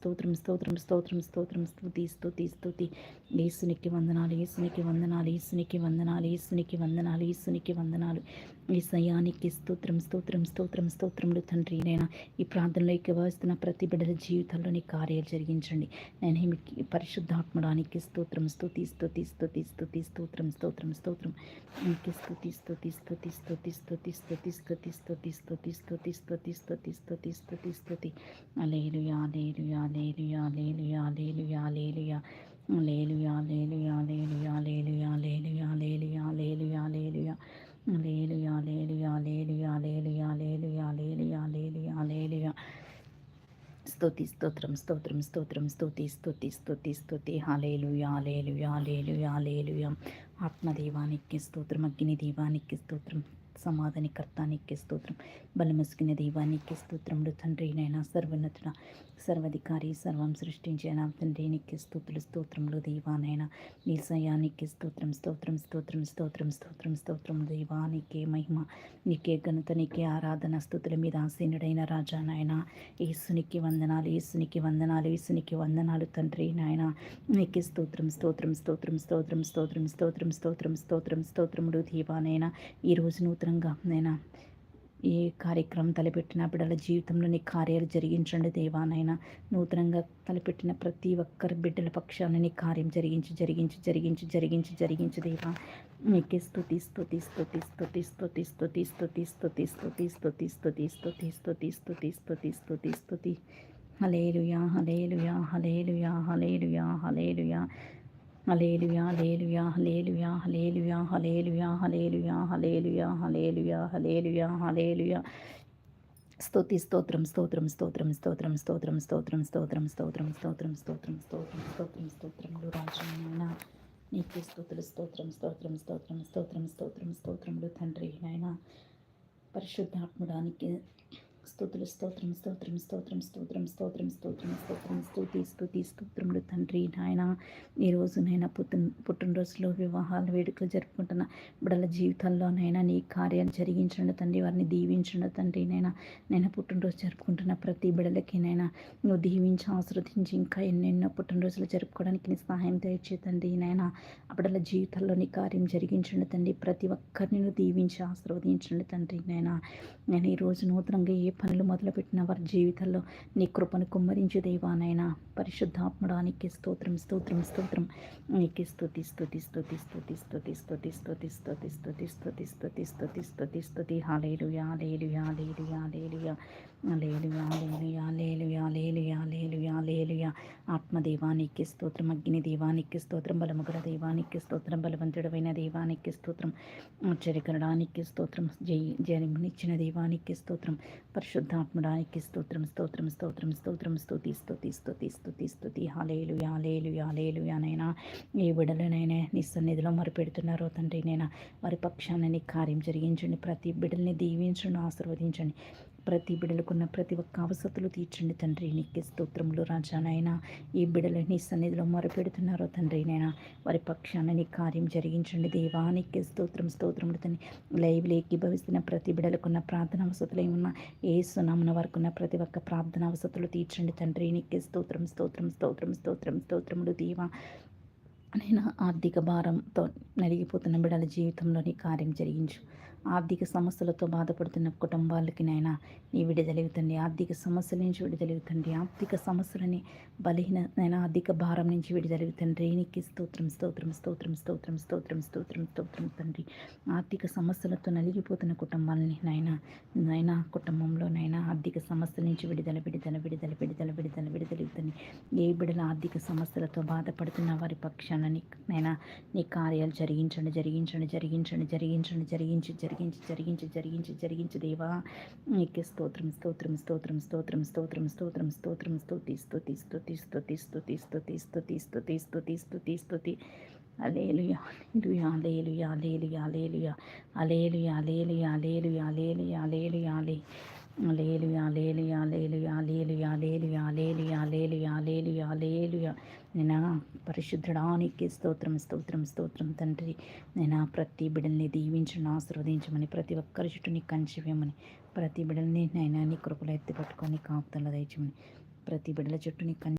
స్తోత్రం స్తోత్రం స్తోత్రం స్తోత్రం స్తుతి స్తుతి స్తుతి. యేసునికి వందనాలు యేసునికి వందనాలు యేసునికి వందనాలు యేసునికి వందనాలు యేసునికి వందనాలు. ఈ సయానికి స్తోత్రం స్తోత్రం స్తోత్రం స్తోత్రములు తండ్రి నేను ఈ ప్రార్థనలో ఎక్కవస్తున్న ప్రతి బిడ్డల జీవితంలోని కార్యాలు జరిగించండి నేను మీకు పరిశుద్ధాత్మడానికి స్తోత్రం స్తుతి స్తుతి స్తుతి స్తుతి స్తోత్రం స్తోత్రం స్తోత్రం నీకు స్తుతి స్తుతి స్తుతి స్తుతి స్తుతి స్తుతి స్తుతి స్తుతి స్తుతి స్తుతి స్తుతి స్తుతి స్తుతి స్తుతి స్తుతి alleluia alleluia alleluia alleluia alleluia alleluia alleluia alleluia alleluia alleluia alleluia alleluia alleluia alleluia లేలుయా లేలుయా లేలుయా లేలుయా లేలుయా లేలుయా లేలుయా లేలుయా స్తుతి స్తోత్రం స్తోత్రం స్తోత్రం స్తుతి స్తుతి స్తుతి స్తుతి హాలేలుయా లేలుయా లేలుయా లేలుయా ఆత్మదైవానికి స్తోత్రం అగ్ని దీవానికి స్తోత్రం సమాధాని నీకే స్తోత్రం బలముసుకున్న దైవా నీకే స్తోత్రములు తండ్రి నైనా సర్వోన్నతుడ సర్వాధికారి సర్వం సృష్టించిన తండ్రి నీకే స్తోత్రులు స్తోత్రములు దైవానైనా నీ సయానికి స్తోత్రం స్తోత్రం స్తోత్రం స్తోత్రం స్తోత్రం స్తోత్రం దైవా నీకే మహిమ నీకే ఘనత నీకే ఆరాధన స్థుతుల మీద ఆసీనుడైన రాజా నాయన యేసునికి వందనాలు యేసునికి వందనాలు యేసునికి వందనాలు తండ్రి నాయన నీకే స్తోత్రం స్తోత్రం స్తోత్రం స్తోత్రం స్తోత్రం స్తోత్రం స్తోత్రం స్తోత్రం స్తోత్రములు దీవానైనా ఈరోజు స్తోత్రంగా నైనా ఏ కార్యక్రమం తలపెట్టిన బిడ్డల జీవితంలో నీ కార్యాలు జరిగించండి దేవానైనా నూతనంగా తలపెట్టిన ప్రతి ఒక్కరి బిడ్డల పక్షాన నీ కార్యం జరిగించి జరిగించి జరిగించి జరిగించి జరిగించి దేవా నీకే స్థుతి స్థుతి స్థుతి స్థుతి స్థుతి స్థుతి స్థుతి స్థుతి స్థుతి స్థుతి స్థుతి స్థుతి స్థుతి స్థుతి స్థుతి స్థుతి స్తుతి hallelujah hallelujah hallelujah hallelujah hallelujah hallelujah hallelujah hallelujah hallelujah hallelujah hallelujah hallelujah hallelujah hallelujah hallelujah స్తోతి స్తోత్రం స్తోత్రం స్తోత్రం స్తోత్రం స్తోత్రం స్తోత్రం స్తోత్రం స్తోత్రం స్తోత్రం స్తోత్రం స్తోత్రం స్తోత్రం స్తోత్రములు రాజునైనా నీకే స్తోత్రులు స్తోత్రం స్తోత్రం స్తోత్రం స్తోత్రం స్తోత్రం స్తోత్రములు తండ్రి నాయన పరిశుద్ధాత్ముడానికి స్తుతులు స్తోత్రం స్తోత్రం స్తోత్రం స్తోత్రం స్తోత్రం స్తోత్రం స్తోత్రం స్తోతి స్తుతి స్తోత్రములు తండ్రి నాయన ఈరోజు నైనా పుట్టిన పుట్టినరోజులో వివాహాల వేడుకలు జరుపుకుంటున్న బిడల జీవితాల్లోనైనా నీ కార్యాలు జరిగించండి తండ్రి వారిని దీవించండి తండ్రి నైనా నేను పుట్టినరోజు జరుపుకుంటున్న ప్రతి బిడలకి నైనా నువ్వు దీవించి ఆశ్రదించి ఇంకా ఎన్నెన్నో పుట్టినరోజులు జరుపుకోవడానికి నీ సహాయం తెచ్చే తండ్రి నైనా ఆ బిడల జీవితాల్లో నీ కార్యం జరిగించండి తండ్రి ప్రతి ఒక్కరిని నువ్వు దీవించి ఆశీర్వదించండి తండ్రి నైనా నేను ఈరోజు నూతనంగా ఏ పనులు మొదలుపెట్టిన వారి జీవితాల్లో నీ కృపను కుమ్మరించు దేవానైనా పరిశుద్ధాత్మడానికి స్తోత్రం స్తోత్రం స్తోత్రం నీకే స్థుతి స్థుతి స్థుతి స్థుతి స్థుతి స్థుతి స్థుతి స్థుతి స్థుతి స్థుతి స్థుతి స్థుతి స్తుతి స్తుతి హాలేలుయా లేలుయా లేలుయా లేలుయా లేలుయా లేలుయా లేలుయా లేలుయా లేలుయా లేలుయా ఆత్మదేవానికి స్తోత్రం అగ్ని దేవానికి స్తోత్రం బలముగల దేవానికి స్తోత్రం బలవంతుడమైన దేవానికి స్తోత్రం ఆశ్చర్యకరడానికి స్తోత్రం జై జయమునిచ్చిన దేవానికి స్తోత్రం పరిశుద్ధాత్మడానికి స్తోత్రం స్తోత్రం స్తోత్రం స్తోత్రం స్తుతి స్తుతి స్తుతి స్తుతి స్తుతి హాలేలు యాలేలు యాలేలు యానైనా ఏ బిడలనైనా నీ సన్నిధిలో మొరపెడుతున్నారో తండ్రి నైనా వారి పక్షాన నీ కార్యం జరిగించండి ప్రతి బిడ్డల్ని దీవించండి ఆశీర్వదించండి. ప్రతి బిడలకున్న ప్రతి ఒక్క అవసతులు తీర్చండి తండ్రి. నీకే స్తోత్రములు రాజానైనా ఈ బిడలు నీ సన్నిధిలో మొరపెడుతున్నారో తండ్రి నైనా వారి పక్షాన నీ కార్యం జరిగించండి దేవా. నీకే స్తోత్రం స్తోత్రములు తండ్రి. లైవ్లో ఏకీభవిస్తున్న ప్రతి బిడలకున్న ప్రార్థన అవసతులు ఏమన్నా ఏ సునామన వరకున్న ప్రతి ఒక్క ప్రార్థన అవసతులు తీర్చండి తండ్రి. నీకే స్తోత్రం స్తోత్రం స్తోత్రం స్తోత్రం స్తోత్రములు దేవా. నేను ఆర్థిక భారంతో నలిగిపోతున్న బిడల జీవితంలోని కార్యం జరిగించు. ఆర్థిక సమస్యలతో బాధపడుతున్న కుటుంబాలకి నైనా నీ విడుదలవుతండి ఆర్థిక సమస్యల నుంచి విడుదలవుతండి ఆర్థిక సమస్యలని బలహీన నైనా ఆర్థిక భారం నుంచి విడుదలవుతండి నీకు స్తోత్రం స్తోత్రం స్తోత్రం స్తోత్రం స్తోత్రం స్తోత్రం స్తోత్రం తండ్రి. ఆర్థిక సమస్యలతో నలిగిపోతున్న కుటుంబాలని నైనా నైనా కుటుంబంలో నైనా ఆర్థిక సమస్యల నుంచి విడుదల విడుదల విడుదల విడుదల విడుదల విడుదలవుతుంది ఏ బిడల ఆర్థిక సమస్యలతో బాధపడుతున్న వారి పక్షాన నీ నైనా నీ కార్యాలు జరిగించండి జరిగించండి జరిగించండి జరిగించండి జరిగించి జరిగించి జరిగించి జరిగించి జరిగించి దేవా నీకే స్తోత్రం స్తోత్రం స్తోత్రం స్తోత్రం స్తోత్రం స్తోత్రం స్తోత్రం స్తోతి స్తోతి స్తోతి స్తోతి స్తోతి స్తోతి స్తోతి స్తోతి స్తోతి స్తోతి స్తోతి alleluia alleluia alleluia alleluia alleluia alleluia alleluia alleluia alleluia alleluia లేలుయా లేలుయా లేలుయా లేలుయా లేలుయా లేలుయా లేలుయా లేలుయా లేలుయా నేను పరిశుద్ధడానికి స్తోత్రం స్తోత్రం స్తోత్రం తండ్రి. నేను ప్రతి బిడల్ని దీవించను ఆశీర్వదించమని ప్రతి ఒక్కరి చుట్టూ నీ ప్రతి బిడల్ని నైనా నీ కృపలో ఎత్తి పట్టుకొని కాపుతల దయచమని ప్రతి బిడల చుట్టూ నీ